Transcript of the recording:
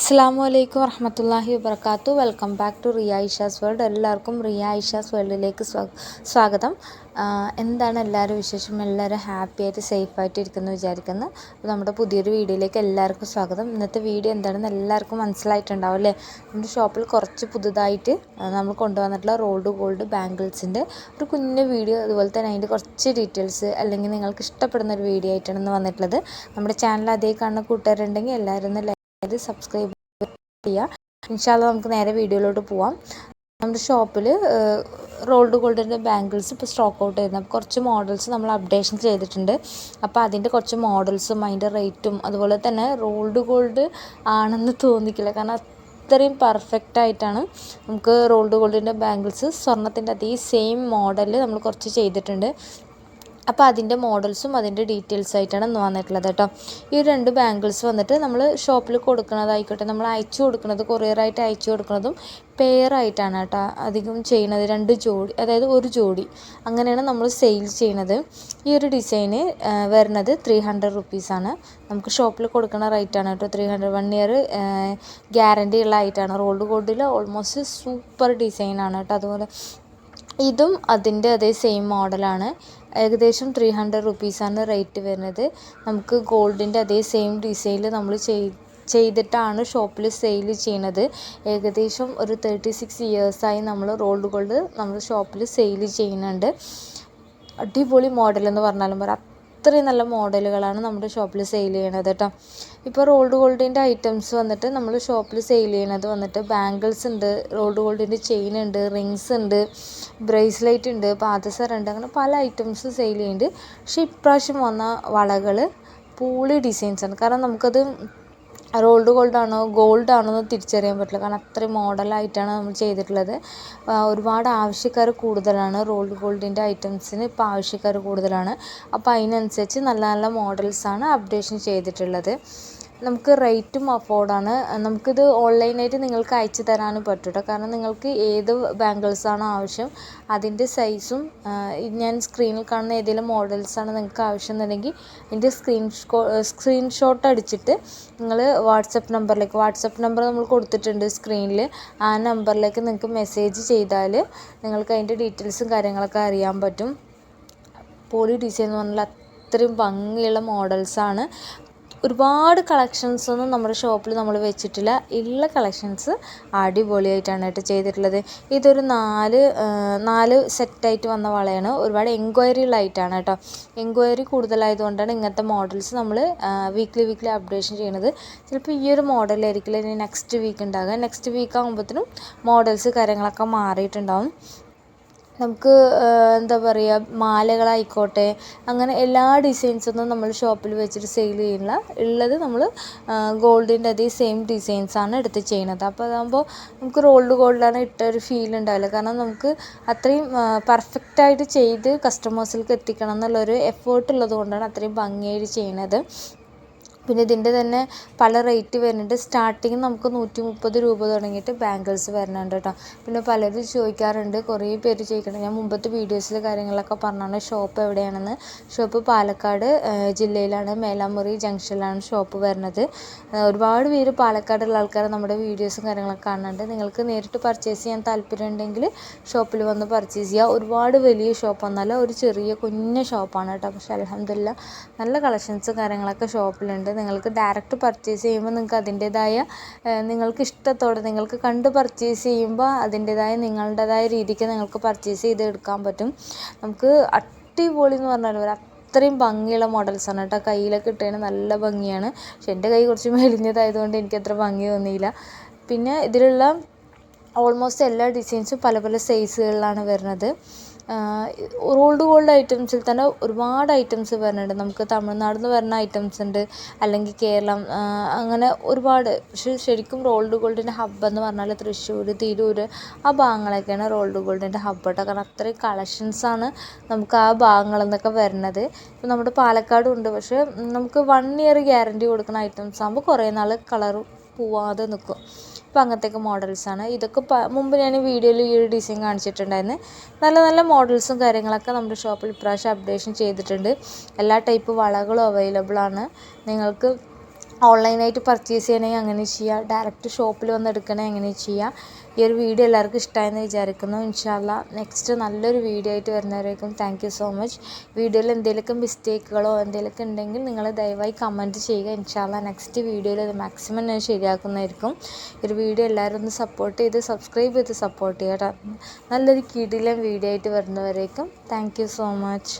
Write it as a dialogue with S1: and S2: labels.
S1: അസ്സാം അലൈക്കും വർഹമത്തല്ലാഹി വബർക്കാത്തു welcome back to Riya Aisha's world. എല്ലാവർക്കും റിയ ഐഷാസ് വേൾഡിലേക്ക് സ്വ സ്വാഗതം. എന്താണ് എല്ലാവരും വിശേഷം? എല്ലാവരും ഹാപ്പി ആയിട്ട് സേഫ് ആയിട്ട് ഇരിക്കുന്നു വിചാരിക്കുന്നു. അപ്പോൾ നമ്മുടെ പുതിയൊരു വീഡിയോയിലേക്ക് എല്ലാവർക്കും സ്വാഗതം. ഇന്നത്തെ വീഡിയോ എന്താണെന്ന് എല്ലാവർക്കും മനസ്സിലായിട്ടുണ്ടാവും അല്ലേ? നമ്മുടെ ഷോപ്പിൽ കുറച്ച് പുതുതായിട്ട് നമ്മൾ കൊണ്ടുവന്നിട്ടുള്ള റോൾഡ് ഗോൾഡ് ബാംഗിൾസിന്റെ ഒരു കുഞ്ഞു വീഡിയോ അതുപോലെ തന്നെ അതിന്റെ കുറച്ച് ഡീറ്റെയിൽസ് അല്ലെങ്കിൽ നിങ്ങൾക്ക് ഇഷ്ടപ്പെടുന്ന ഒരു വീഡിയോ ആയിട്ടാണ് വന്നിട്ടുള്ളത്. നമ്മുടെ ചാനൽ അതേ കാണുന്ന കൂട്ടുകാരുണ്ടെങ്കിൽ എല്ലാവരും ഒന്ന് ഇത് സബ്സ്ക്രൈബ് ചെയ്യുക ഇൻഷാല്ല നമുക്ക് നേരെ വീഡിയോയിലോട്ട് പോവാം. നമ്മുടെ ഷോപ്പിൽ റോൾഡ് ഗോൾഡിന്റെ ബാംഗിൾസ് ഇപ്പോൾ സ്റ്റോക്ക് ഔട്ട് ചെയ്യുന്നത് അപ്പോൾ കുറച്ച് മോഡൽസ് നമ്മൾ അപ്ഡേഷൻ ചെയ്തിട്ടുണ്ട്. അപ്പോൾ അതിന്റെ കുറച്ച് മോഡൽസും അതിന്റെ റേറ്റും അതുപോലെ തന്നെ റോൾഡ് ഗോൾഡ് ആണെന്ന് തോന്നിക്കില്ല. കാരണം അത്രയും പെർഫെക്റ്റ് ആയിട്ടാണ് നമുക്ക് റോൾഡ് ഗോൾഡിന്റെ ബാംഗിൾസ് സ്വർണത്തിന്റെ അതേ സെയിം മോഡൽ നമ്മൾ കുറച്ച് ചെയ്തിട്ടുണ്ട്. അപ്പോൾ അതിന്റെ മോഡൽസും അതിന്റെ ഡീറ്റെയിൽസ് ആയിട്ടാണ് ഇന്ന് വന്നിട്ടുള്ളത് കേട്ടോ. ഈ രണ്ട് ബാംഗിൾസ് വന്നിട്ട് നമ്മൾ ഷോപ്പിൽ കൊടുക്കുന്നതായിക്കോട്ടെ നമ്മൾ അയച്ചു കൊടുക്കുന്നത് കൊറിയറായിട്ട് അയച്ചു കൊടുക്കുന്നതും പെയറായിട്ടാണ് കേട്ടോ അധികം ചെയ്യുന്നത്. രണ്ട് ജോഡി അതായത് ഒരു ജോഡി. അങ്ങനെയാണ് നമ്മൾ സെയിൽ ചെയ്യുന്നത്. ഈ ഒരു ഡിസൈന് വരുന്നത് ത്രീ ഹൺഡ്രഡ് റുപ്പീസാണ് നമുക്ക് ഷോപ്പിൽ കൊടുക്കുന്ന റേറ്റാണ് കേട്ടോ three hundred one year guarantee ഉള്ള ആയിട്ടാണ് റോൾഡ് ഗോൾഡിൽ ഓൾമോസ്റ്റ് സൂപ്പർ ഡിസൈനാണ് കേട്ടോ. അതുപോലെ ഇതും അതിന്റെ അതേ സെയിം മോഡലാണ് ഏകദേശം ത്രീ ഹൺഡ്രഡ് റുപ്പീസാണ് റേറ്റ് വരുന്നത്. നമുക്ക് ഗോൾഡിന്റെ അതേ സെയിം ഡിസൈനിൽ നമ്മൾ ചെയ് ചെയ്തിട്ടാണ് ഷോപ്പിൽ സെയിൽ ചെയ്യുന്നത് ഏകദേശം ഒരു തേർട്ടി സിക്സ് ഇയേഴ്സായി നമ്മൾ റോൾഡ് ഗോൾഡ് നമ്മൾ ഷോപ്പിൽ സെയിൽ ചെയ്യുന്നുണ്ട്. അടിപൊളി മോഡലെന്ന് പറഞ്ഞാലും പറയാം. അത്രയും നല്ല മോഡലുകളാണ് നമ്മുടെ ഷോപ്പിൽ സെയിൽ ചെയ്യണത് കേട്ടോ. ഇപ്പോൾ റോൾഡ് ഗോൾഡിന്റെ ഐറ്റംസ് വന്നിട്ട് നമ്മൾ ഷോപ്പിൽ സെയിൽ ചെയ്യണത് വന്നിട്ട് ബാംഗിൾസ് ഉണ്ട് റോൾഡ് ഗോൾഡിന്റെ ചെയിൻ ഉണ്ട് റിങ്സ് ഉണ്ട് ബ്രേസ്ലെറ്റ് ഉണ്ട് പാദസർ ഉണ്ട് അങ്ങനെ പല ഐറ്റംസ് സെയിൽ ചെയ്യുന്നുണ്ട്. പക്ഷേ ഇപ്രാവശ്യം വന്ന വളകൾ പൂളി ഡിസൈൻസ് ആണ്. കാരണം നമുക്കത് ആണോ ഗോൾഡ് ആണോ എന്ന് തിരിച്ചറിയാൻ പറ്റില്ല. കാരണം അത്രയും മോഡലായിട്ടാണ് നമ്മൾ ചെയ്തിട്ടുള്ളത്. ഒരുപാട് ആവശ്യക്കാർ കൂടുതലാണ്. റോൾഡ് ഗോൾഡിന്റെ ഐറ്റംസിന് ഇപ്പോൾ ആവശ്യക്കാർ കൂടുതലാണ്. അപ്പോൾ അതിനനുസരിച്ച് നല്ല നല്ല മോഡൽസാണ് അപ്ഡേഷൻ ചെയ്തിട്ടുള്ളത്. നമുക്ക് റേറ്റും അഫോർഡാണ് നമുക്കിത് ഓൺലൈനായിട്ട് നിങ്ങൾക്ക് അയച്ചു തരാനും പറ്റും കേട്ടോ കാരണം നിങ്ങൾക്ക് ഏത് ബാംഗിൾസാണോ ആവശ്യം അതിന്റെ സൈസും ഞാൻ സ്ക്രീനിൽ കാണുന്ന ഏതെങ്കിലും മോഡൽസാണ് നിങ്ങൾക്ക് ആവശ്യം എന്നുണ്ടെങ്കിൽ അതിന്റെ സ്ക്രീൻ സ്ക്രീൻഷോട്ട് അടിച്ചിട്ട് നിങ്ങൾ വാട്സപ്പ് നമ്പറിലേക്ക് വാട്സപ്പ് നമ്പർ നമ്മൾ കൊടുത്തിട്ടുണ്ട് സ്ക്രീനിൽ ആ നമ്പറിലേക്ക് നിങ്ങൾക്ക് മെസ്സേജ് ചെയ്താൽ നിങ്ങൾക്ക് അതിന്റെ ഡീറ്റെയിൽസും കാര്യങ്ങളൊക്കെ അറിയാൻ പറ്റും. പോളി ഡിസൈൻ എന്ന് പറഞ്ഞാൽ അത്രയും ഭംഗിയുള്ള മോഡൽസാണ് ഒരുപാട് കളക്ഷൻസ് ഒന്നും നമ്മുടെ ഷോപ്പിൽ നമ്മൾ വെച്ചിട്ടില്ല. ഉള്ള കളക്ഷൻസ് അടിപൊളിയായിട്ടാണ് കേട്ടോ ചെയ്തിട്ടുള്ളത്. ഇതൊരു നാല് നാല് സെറ്റായിട്ട് വന്ന വളയാണ്. ഒരുപാട് എൻക്വയറി എൻക്വയറികളായിട്ടാണ് കേട്ടോ. എൻക്വയറി കൂടുതലായതുകൊണ്ടാണ് ഇങ്ങനത്തെ മോഡൽസ് നമ്മൾ വീക്ക്ലി വീക്ക്ലി അപ്ഡേഷൻ ചെയ്യുന്നത് ചിലപ്പോൾ ഈ ഒരു മോഡലായിരിക്കില്ല ഇനി നെക്സ്റ്റ് വീക്ക് ഉണ്ടാകുക നെക്സ്റ്റ് വീക്ക് ആകുമ്പോഴത്തേനും മോഡൽസ് കാര്യങ്ങളൊക്കെ മാറിയിട്ടുണ്ടാവും. നമുക്ക് എന്താ പറയുക മാലകളായിക്കോട്ടെ അങ്ങനെ എല്ലാ ഡിസൈൻസൊന്നും നമ്മൾ ഷോപ്പിൽ വെച്ചിട്ട് സെയിൽ ചെയ്യുന്നില്ല. ഉള്ളത് നമ്മൾ ഗോൾഡിന്റെ അതേ സെയിം ഡിസൈൻസാണ് എടുത്ത് ചെയ്യുന്നത്. അപ്പോൾ അതാകുമ്പോൾ നമുക്ക് റോൾഡ് ഗോൾഡാണ് ഇട്ട ഒരു ഫീൽ ഉണ്ടാവില്ല. കാരണം നമുക്ക് അത്രയും പെർഫെക്റ്റായിട്ട് ചെയ്ത് കസ്റ്റമേഴ്സിലേക്ക് എത്തിക്കണം എന്നുള്ളൊരു എഫേർട്ട് ഉള്ളത് കൊണ്ടാണ് അത്രയും ഭംഗിയായിട്ട് ചെയ്യണത് പിന്നെ ഇതിന്റെ തന്നെ പല റേറ്റ് വരുന്നുണ്ട്. സ്റ്റാർട്ടിങ് നമുക്ക് നൂറ്റി മുപ്പത് രൂപ തുടങ്ങിയിട്ട് ബാംഗിൾസ് വരുന്നുണ്ട് കേട്ടോ പിന്നെ പലരും ചോദിക്കാറുണ്ട്. കുറേ പേര് ചോദിക്കുന്നുണ്ട്. ഞാൻ മുമ്പത്തെ വീഡിയോസിൽ കാര്യങ്ങളൊക്കെ പറഞ്ഞാണ് ഷോപ്പ് എവിടെയാണെന്ന്. ഷോപ്പ് പാലക്കാട് ജില്ലയിലാണ്. മേലാമുറി ജംഗ്ഷനിലാണ് ഷോപ്പ് വരുന്നത്. ഒരുപാട് പേര് പാലക്കാടുള്ള ആൾക്കാർ നമ്മുടെ വീഡിയോസും കാര്യങ്ങളൊക്കെ കാണുന്നുണ്ട്. നിങ്ങൾക്ക് നേരിട്ട് പർച്ചേസ് ചെയ്യാൻ താല്പര്യം ഉണ്ടെങ്കിൽ ഷോപ്പിൽ വന്ന് പർച്ചേസ് ചെയ്യുക ഒരുപാട് വലിയ ഷോപ്പൊന്നല്ല ഒരു ചെറിയ കുഞ്ഞ ഷോപ്പാണ് കേട്ടോ പക്ഷേ അലഹമില്ല നല്ല കളക്ഷൻസും കാര്യങ്ങളൊക്കെ ഷോപ്പിലുണ്ട് നിങ്ങൾക്ക് ഡയറക്റ്റ് പർച്ചേസ് ചെയ്യുമ്പോൾ നിങ്ങൾക്ക് അതിന്റേതായ നിങ്ങൾക്ക് ഇഷ്ടത്തോടെ നിങ്ങൾക്ക് കണ്ട് പർച്ചേസ് ചെയ്യുമ്പോൾ അതിന്റേതായ നിങ്ങളുടേതായ രീതിക്ക് നിങ്ങൾക്ക് പർച്ചേസ് ചെയ്ത് എടുക്കാൻ പറ്റും. നമുക്ക് അടിപൊളി എന്ന് പറഞ്ഞാൽ ഒരു അത്രയും ഭംഗിയുള്ള മോഡൽസാണ് കേട്ടോ. കയ്യിലൊക്കെ ഇട്ടതിന് നല്ല ഭംഗിയാണ്. പക്ഷെ എന്റെ കൈ കുറച്ച് മെലിഞ്ഞതായതുകൊണ്ട് എനിക്ക് അത്ര ഭംഗി തോന്നിയില്ല. പിന്നെ ഇതിലുള്ള ഓൾമോസ്റ്റ് എല്ലാ ഡിസൈൻസും പല പല സൈസുകളിലാണ് വരുന്നത്. റോൾഡ് ഗോൾഡ് ഐറ്റംസിൽ തന്നെ ഒരുപാട് ഐറ്റംസ് വരുന്നുണ്ട്. നമുക്ക് തമിഴ്നാട് നിന്ന് വരുന്ന ഐറ്റംസ് ഉണ്ട്. അല്ലെങ്കിൽ കേരളം അങ്ങനെ ഒരുപാട്. പക്ഷേ ശരിക്കും റോൾഡ് ഗോൾഡിന്റെ ഹബ്ബ് എന്ന് പറഞ്ഞാൽ തൃശ്ശൂർ തിരൂർ ആ ഭാഗങ്ങളൊക്കെയാണ് റോൾഡ് ഗോൾഡിന്റെ ഹബ്ബ് കേട്ടോ. കാരണം അത്രയും കളക്ഷൻസാണ് നമുക്ക് ആ ഭാഗങ്ങളിൽ നിന്നൊക്കെ വരുന്നത്. ഇപ്പം നമ്മുടെ പാലക്കാടും ഉണ്ട്. പക്ഷേ നമുക്ക് വൺ ഇയർ ഗ്യാരണ്ടി കൊടുക്കുന്ന ഐറ്റംസ് ആകുമ്പോൾ കുറേ നാൾ കളർ പോവാതെ നിൽക്കും. ഇപ്പം അങ്ങനത്തെയൊക്കെ മോഡൽസാണ് ഇതൊക്കെ മുമ്പ് ഞാൻ വീഡിയോയിൽ ഈ ഒരു ഡിസൈൻ കാണിച്ചിട്ടുണ്ടായിരുന്നു. നല്ല നല്ല മോഡൽസും കാര്യങ്ങളൊക്കെ നമ്മുടെ ഷോപ്പിൽ ഇപ്രാവശ്യം അപ്ഡേഷൻ ചെയ്തിട്ടുണ്ട്. എല്ലാ ടൈപ്പ് വളകളും അവൈലബിൾ ആണ്. നിങ്ങൾക്ക് ഓൺലൈനായിട്ട് പർച്ചേസ് ചെയ്യണമെങ്കിൽ അങ്ങനെ ചെയ്യാം. ഡയറക്റ്റ് ഷോപ്പിൽ വന്ന് എടുക്കണേ അങ്ങനെ ചെയ്യാം. ഈ ഒരു വീഡിയോ എല്ലാവർക്കും ഇഷ്ടമായെന്ന് വിചാരിക്കുന്നു. ഇൻഷാല്ല നെക്സ്റ്റ് നല്ലൊരു വീഡിയോ ആയിട്ട് വരുന്നവരേക്കും താങ്ക് യു സോ മച്ച് വീഡിയോയിൽ എന്തെങ്കിലുമൊക്കെ മിസ്റ്റേക്കുകളോ എന്തെങ്കിലുമൊക്കെ ഉണ്ടെങ്കിൽ നിങ്ങൾ ദയവായി കമന്റ് ചെയ്യുക. ഇൻഷാല്ല നെക്സ്റ്റ് വീഡിയോയിൽ അത് മാക്സിമം ഞാൻ ശരിയാക്കുന്നതായിരിക്കും. ഒരു വീഡിയോ എല്ലാവരും ഒന്ന് സപ്പോർട്ട് ചെയ്ത് സബ്സ്ക്രൈബ് ചെയ്ത് സപ്പോർട്ട് ചെയ്യുക നല്ലൊരു കിടിലൻ വീഡിയോ ആയിട്ട് വരുന്നവരേക്കും താങ്ക് യു സോ മച്ച്